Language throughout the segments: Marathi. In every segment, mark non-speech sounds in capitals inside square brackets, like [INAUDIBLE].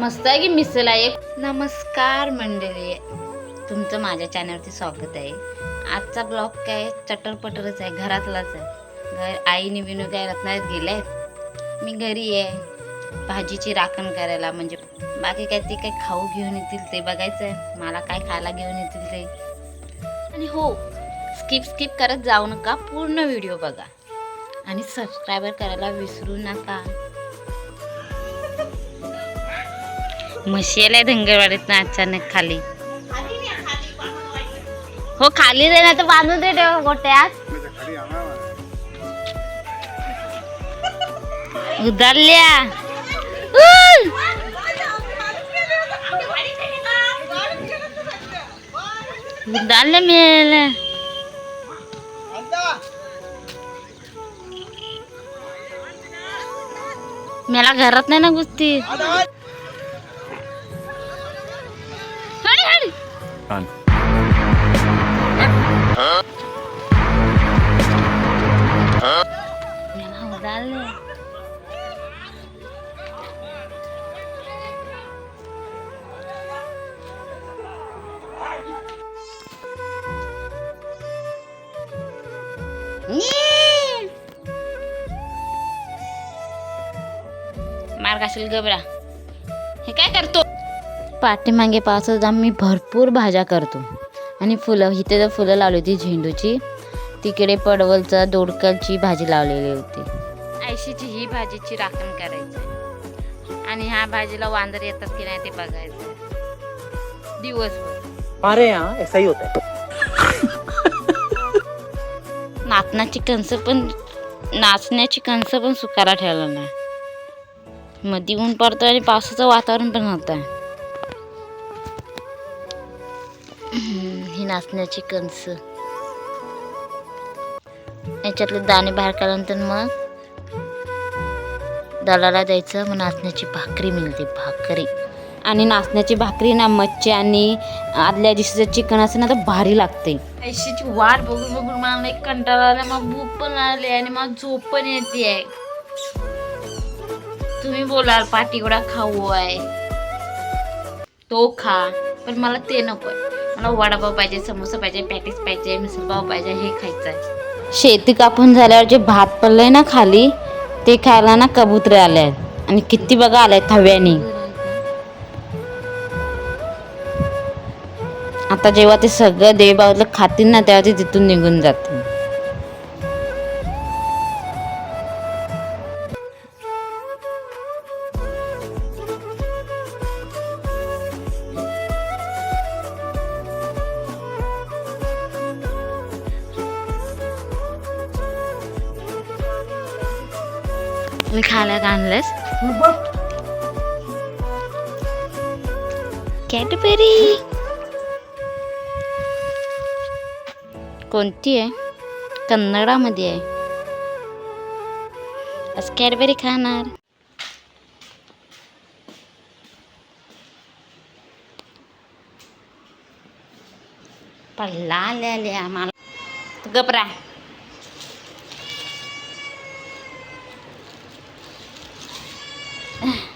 मस्त आहे की मिसल आहे? नमस्कार मंडळी. तुमचं माझ्या चॅनलवरती स्वागत आहे. आजचा ब्लॉग काय? चटरपटरच आहे घरातलाच आहे. घर आईने विनू काय रत्नात गेले मी घरी आहे. भाजीची राखण करायला म्हणजे बाकी काय ते काय खाऊ घेऊन येतील ते बघायचं आहे मला काय खायला घेऊन येतील ते. आणि हो स्किप स्किप करत जाऊ नका. पूर्ण व्हिडिओ बघा. आणि सबस्क्रायबर करायला विसरू नका. म्हशी आल्या धंगरवाडीत ना अचानक खाली. हो खाली दे ना तर बांधून दे ठेव गोट्यात. उदारल्या उय! उदारल्या मला घरात नाही ना गुस्ती हडी मार्ग असेल गबरा. हे काय करतो? पाठीमागे पावसात आम्ही भरपूर भाज्या करतो. आणि फुलं इथे तर फुलं लावली होती झेंडूची. तिकडे पडवलचं दोडकलची भाजी लावलेली होती. आयशीची ही भाजीची राखण करायची. आणि ह्या भाजीला वांदर येतात की नाही ते बघायचं. दिवसभर. हमारे यहाँ ऐसा ही होता है नाचण्याची कणसं पण नाचण्याची कणसं पण सुकारा ठेवला नाही. मध्ये ऊन पडतं आणि पावसाचं वातावरण पण होतं ही नाचण्याची कणस. याच्यातले दाणे बाहेर काढल्यानंतर मग दलाला द्यायचं मग नाचण्याची भाकरी मिळते भाकरी. आणि नाचण्याची भाकरी ना मच्छी आणि आदल्या दिवशीचं चिकन असं ना तर भारी लागते पैशाची वाट बघून बघून मला एक कंटाळा आला मग भूक पण आली आणि मग झोप पण येते आहे तुम्ही बोलाल पाटीवडा खाऊ आहे. तो खा पण मला ते नको आहे. मला वडापाव पाहिजे समोसा पाहिजे पॅटीस पाहिजे मिसळपाव पाहिजे हे खायचं आहे. शेती कापून झाल्यावर जे भात पडलंय ना खाली ते खायला ना कबुतरे आले आहेत. आणि किती बघा आले थव्याने आता जेव्हा ते सगळं देवबावलं खातील ना तेव्हा ते तिथून निघून जातील. मी खायला आणलंस कॅटबेरी कोणती आहे कन्नडामध्ये आहे आज कॅडबेरी खाणार पल्ला आल्या आल्या मला गपरा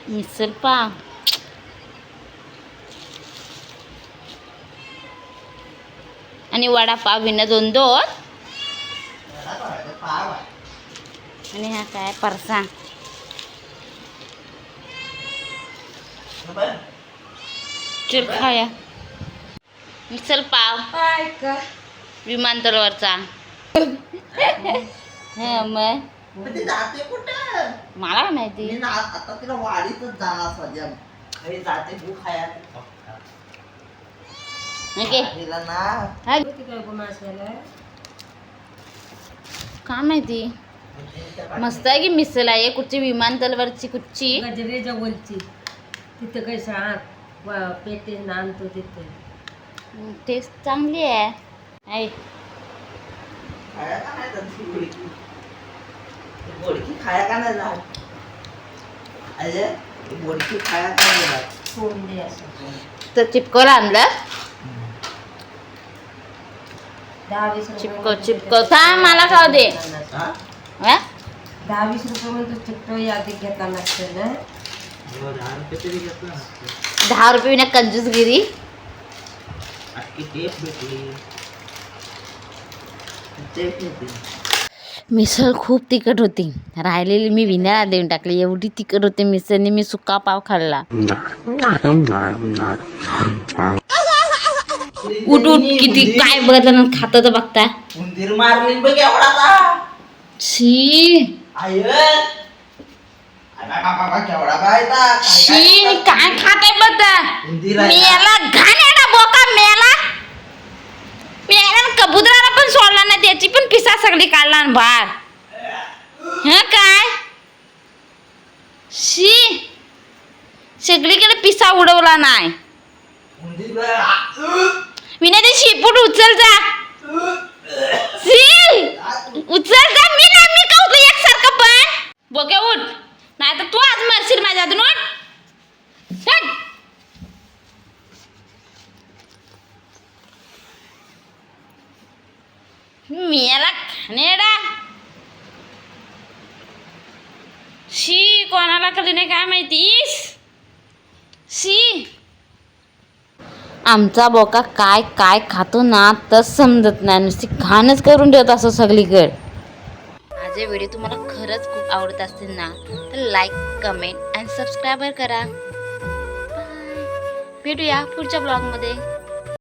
मिसळ पाव आणि वडापाव विना दोन दोन. आणि हा काय परसा. चल खाया मिसल पाव विमानतळावरचा. [LAUGHS] हा ते जाते कुठं? मला काय माहिती. मी ना आता तिला वाडीतच जाणार सध्या घरी जाते भूक खाया. ओके तिला ना. हा काय माहिती? मस्त आहे की मिसल आहे. कुठची विमानतळावरची कुठची? गजरे जवळची तिथं कसं आत व- पेटे आणतो तिथे. टेस्ट चांगली आहे. आहे खाया का नाही जात ती गोडकी खाया का नाही जात? अरे ती गोडकी खाया का नाही असं. तर चिपकवलं आणलं? दहा वीस रुपये चिपकव चिपकव थांब मला खाऊ दे. हा? हा? दहा वीस रुपये यादी घेता लागते ना. हो, दहा रुपये तरी घेतलं नसतं. दहा रुपये विना कंजूसगिरी? अख्खी टेप भेटली. टेप भेटली. मिसळ खूप तिखट होती. राहिलेली मी विण्याला देऊन टाकली. एवढी तिखट होती मिसळने मी सुका पाव खाल्ला. उठ उठ किती काय बघितलं ना खातं तर बघता. उंदीर मारली बघ एवढा शी. आय शी काय खाताय बघता? उंदीर आहे का? मेला घाणेरडा बोका मेला मेला कबुतराला पण सोडला नाही त्याची पण पिसा सगळी काढला आणि बाहेर ह काय? शी. सगळीकडे पिसा उडवला नाही. उंदीर विनय ते शिपूट उचल जा. शी. उचल जा. मी ना मी का उचल एकसारखं पण? बोके उठ. नाही तर तू आज मरशील माझ्या हातून उठ मेला खानेडा. शी कोणाला कधी नाही काय माहितीस शी. आमचा बोका काय काय खातो ना तर समजत नाही. नुसती घाणच करून ठेवत असो सगळीकडे. माझे व्हिडिओ तुम्हाला खरंच खूप आवडत असतील ना तर लाईक कमेंट आणि सबस्क्राईबर करा. भेटूया पुढच्या ब्लॉगमध्ये